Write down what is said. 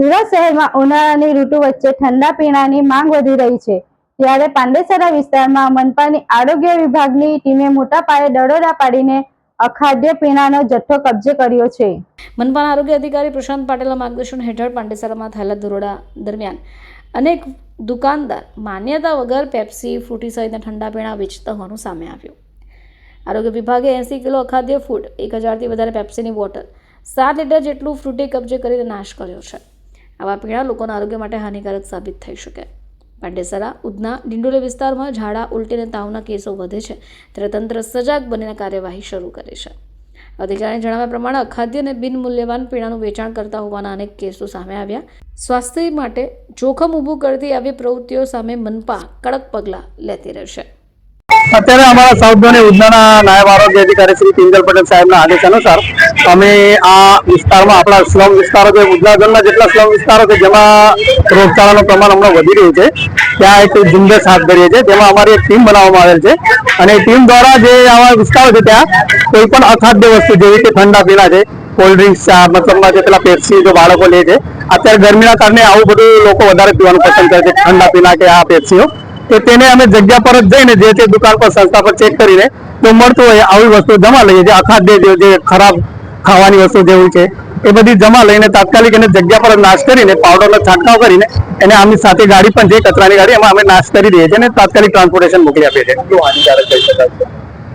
સુરત શહેરમાં ઉનાળાની ઋતુ વચ્ચે ઠંડા પીણાની માંગ વધી રહી છે. ત્યારે પાંડેસરા વિસ્તારમાં મનપાની આરોગ્ય વિભાગની ટીમે મોટા પાયે દરોડા પાડીને અખાદ્ય પીણાનો જથ્થો કબજે કર્યો છે. મનપાના આરોગ્ય અધિકારી પ્રશાંત પાટેલના માર્ગદર્શન હેઠળ પાંડેસરામાં થયેલા દરોડા દરમિયાન અનેક દુકાનદાર માન્યતા વગર પેપ્સી, ફ્રૂટી સહિતના ઠંડા પીણા વેચતા હોવાનું સામે આવ્યું. આરોગ્ય વિભાગે એંસી કિલો અખાદ્ય ફૂડ, એક હજારથી વધારે પેપ્સીની બોટલ, સાત લીટર જેટલું ફ્રૂટી કબજે કરીને નાશ કર્યો છે. આવા પીણા લોકોના આરોગ્ય માટે હાનિકારક સાબિત થઈ શકે. પાંડેસરા, ઉધના, ડિંડોલી વિસ્તારમાં ઝાડા ઉલટી અને તાવના કેસો વધે છે. ત્યારે તંત્ર સજાગ બનીને કાર્યવાહી શરૂ કરે છે. અધિકારીને જણાવ્યા પ્રમાણે અખાદ્ય અને બિનમૂલ્યવાન પીણાનું વેચાણ કરતા હોવાના અનેક કેસો સામે આવ્યા. સ્વાસ્થ્ય માટે જોખમ ઊભું કરતી આવી પ્રવૃત્તિઓ સામે મનપા કડક પગલાં લેતી રહેશે. અત્યારે અમારા સાઉથ ઝોન નાયબ આરોગ્ય અધિકારી શ્રી પિંગલ પટેલ સાહેબના આદેશ અનુસાર અમે આ વિસ્તારમાં, આપણા સ્લમ વિસ્તારો છે ઉધના જેટલા સ્લમ વિસ્તારો છે, જેમાં રોગચાળાનું પ્રમાણ હમણાં વધી રહ્યું છે, ત્યાં એક ઝુંબેશ હાથ ધરીએ છીએ, જેમાં અમારી એક ટીમ બનાવવામાં આવેલ છે. અને ટીમ દ્વારા જે આવા વિસ્તારો છે ત્યાં કોઈ પણ અખાદ્ય વસ્તુ, જેવી કે ઠંડા પીણા છે, કોલ્ડ ડ્રિંક્સ મતલબમાં જે પેલા પેપ્સી જો બાળકો લે છે, અત્યારે ગરમીના કારણે આવું બધું લોકો વધારે પીવાનું પસંદ કરે છે, ઠંડા પીણા કે આ પેપ્સીઓ. તો તેને અમે જગ્યા પર જ જઈને જે તે દુકાન પર સંસ્થા પર ચેક કરીને તો મળતું હોય આવી વસ્તુ જમા લઈએ જે અખાદ્ય જે ખરાબ ખાવાની વસ્તુ જેવું છે, એ બધી જમા લઈને તાત્કાલિક એને જગ્યા પર નાશ કરીને પાવડરનો છંટકાવ કરીને એને આમની સાથે ગાડી પણ જે કચરાની ગાડી એમાં અમે નાશ કરી દઈએ છીએ અને તાત્કાલિક ટ્રાન્સપોર્ટેશન મોકલી આપીએ છીએ.